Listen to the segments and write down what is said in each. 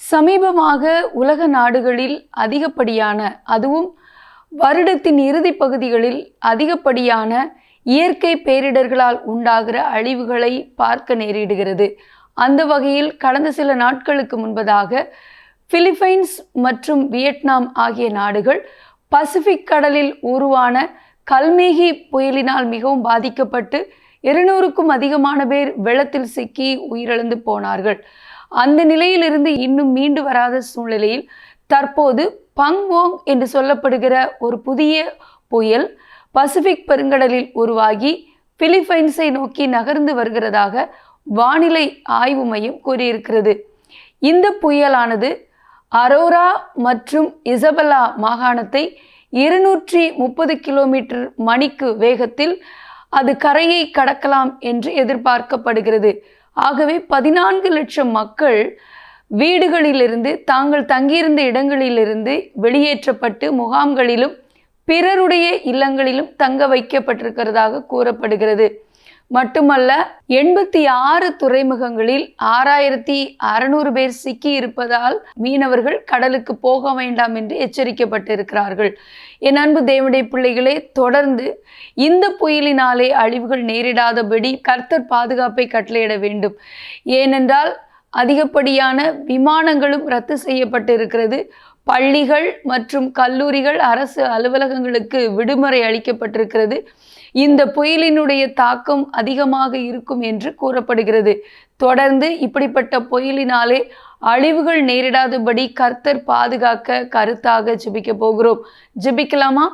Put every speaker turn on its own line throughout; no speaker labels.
சமீபமாக உலக நாடுகளில் அதிகப்படியான அதுவும் வருடத்தின் இறுதி பகுதிகளில் அதிகப்படியான இயற்கை பேரிடர்களால் உண்டாகிற அழிவுகளை பார்க்க நேரிடுகிறது. அந்த வகையில் கடந்த சில நாட்களுக்கு முன்பதாக பிலிப்பைன்ஸ் மற்றும் வியட்நாம் ஆகிய நாடுகள் பசிபிக் கடலில் உருவான கல்மேகி புயலினால் மிகவும் பாதிக்கப்பட்டு இருநூறுக்கும் அதிகமான பேர் வெள்ளத்தில் சிக்கி உயிரிழந்து போனார்கள். அந்த நிலையிலிருந்து இன்னும் மீண்டு வராத சூழ்நிலையில் தற்போது பங்வோங் என்று சொல்லப்படுகிற ஒரு புதிய புயல் பசிபிக் பெருங்கடலில் உருவாகி பிலிப்பைன்ஸை நோக்கி நகர்ந்து வருகிறதாக வானிலை ஆய்வு மையம் கூறியிருக்கிறது. இந்த புயலானது அரோரா மற்றும் இசபெல்லா மாகாணத்தை இருநூற்றி முப்பது கிலோமீட்டர் மணிக்கு வேகத்தில் அது கரையை கடக்கலாம் என்று எதிர்பார்க்கப்படுகிறது. ஆகவே பதினான்கு லட்சம் மக்கள் வீடுகளிலிருந்து தாங்கள் தங்கியிருந்த இடங்களிலிருந்து வெளியேற்றப்பட்டு முகாம்களிலும் பிறருடைய இல்லங்களிலும் தங்க வைக்கப்பட்டிருக்கிறதாக கூறப்படுகிறது. மட்டுமல்ல எண்பத்தி ஆறு துறைமுகங்களில் ஆறாயிரத்தி அறுநூறு பேர் சிக்கி இருப்பதால் மீனவர்கள் கடலுக்கு போக வேண்டாம் என்று எச்சரிக்கப்பட்டிருக்கிறார்கள். என் அன்பு தேவனுடைய பிள்ளைகளே தொடர்ந்து இந்த புயலினாலே அழிவுகள் நேரிடாதபடி கர்த்தர் பாதுகாப்பை கட்டளையிட வேண்டும். ஏனென்றால் அதிகப்படியான விமானங்களும் ரத்து செய்யப்பட்டு இருக்கிறது பள்ளிகள் மற்றும் கல்லூரிகள் அரசு அலுவலகங்களுக்கு விடுமுறை அளிக்கப்பட்டிருக்கிறது. இந்த புயலினுடைய தாக்கம் அதிகமாக இருக்கும் என்று கூறப்படுகிறது. தொடர்ந்து இப்படிப்பட்ட புயலினாலே அழிவுகள் நேரிடாதபடி கர்த்தர் பாதுகாக்க கருத்தாக ஜெபிக்க போகிறோம். ஜெபிக்கலாமா?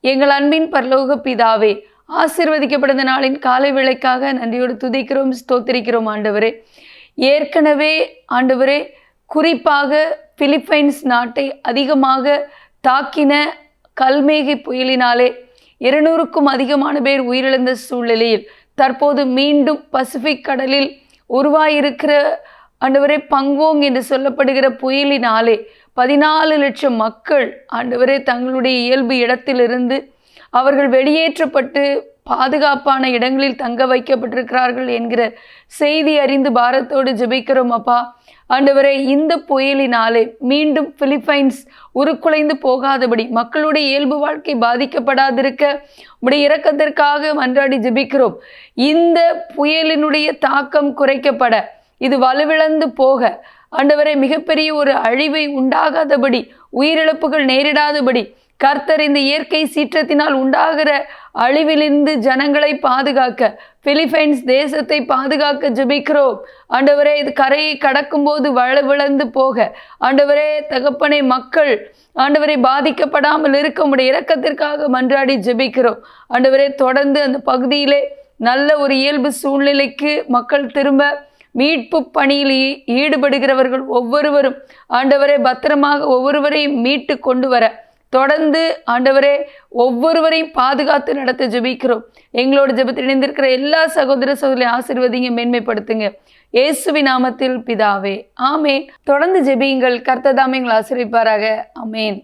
எங்கள் அன்பின் பரலோக பிதாவே ஆசிர்வதிக்கப்பட்ட நாளின் காலை விளைக்காக நன்றியோடு துதிக்கிறோம் ஸ்தோத்திரிக்கிறோம் ஆண்டவரே. ஏற்கனவே ஆண்டவரே குறிப்பாக பிலிப்பைன்ஸ் நாட்டை அதிகமாக தாக்கின கல்மேகி புயலினாலே இருநூறுக்கும் அதிகமான பேர் உயிரிழந்த சூழ்நிலையில் தற்போது மீண்டும் பசிபிக் கடலில் உருவாயிருக்கிற ஆண்டவரே பங்கோங் என்று சொல்லப்படுகிற புயலினாலே பதினாலு லட்சம் மக்கள் ஆண்டவரே தங்களுடைய இயல்பு இடத்திலிருந்து அவர்கள் வெளியேற்றப்பட்டு பாதுகாப்பான இடங்களில் தங்க வைக்கப்பட்டிருக்கிறார்கள் என்கிற செய்தி அறிந்து பாரத்தோடு ஜெபிக்கிறோம் அப்பா. ஆண்டவரே இந்த புயலினாலே மீண்டும் பிலிப்பைன்ஸ் உருக்குலைந்து போகாதபடி மக்களுடைய இயல்பு வாழ்க்கை பாதிக்கப்படாதிருக்க உடைய இறக்கத்திற்காக மன்றாடி ஜெபிக்கிறோம். இந்த புயலினுடைய தாக்கம் குறைக்கப்பட இது வலுவிழந்து போக ஆண்டவரை மிகப்பெரிய ஒரு அழிவை உண்டாகாதபடி உயிரிழப்புகள் நேரிடாதபடி கர்த்தர் இந்த இயற்கை சீற்றத்தினால் உண்டாகிற அழிவிலிருந்து ஜனங்களை பாதுகாக்க பிலிப்பைன்ஸ் தேசத்தை பாதுகாக்க ஜெபிக்கிறோம். ஆண்டவரே இது கரையை கடக்கும்போது வள விளந்து போக. ஆண்டவரே தகப்பனை மக்கள் ஆண்டவரை பாதிக்கப்படாமல் இருக்க முடிய இறக்கத்திற்காக மன்றாடி ஜெபிக்கிறோம். ஆண்டவரே தொடர்ந்து அந்த பகுதியிலே நல்ல ஒரு இயல்பு சூழ்நிலைக்கு மக்கள் திரும்ப மீட்பு பணியில் ஈ- ஈடுபடுகிறவர்கள் ஒவ்வொருவரும் ஆண்டவரை பத்திரமாக ஒவ்வொருவரையும் மீட்டு கொண்டு வர தொடர்ந்து ஆண்டவரே ஒவ்வொருவரையும் பாதுகாத்து நடத்த ஜெபிக்கிறோம். எங்களோட ஜெபத்தில் இணைந்திருக்கிற எல்லா சகோதர சகோதரி ஆசீர்வதிங்க மேன்மைப்படுத்துங்க. இயேசுவி நாமத்தில் பிதாவே ஆமேன். தொடர்ந்து ஜெபியுங்கள் கர்த்ததாமே எங்களை ஆசிரிப்பாராக ஆமேன்.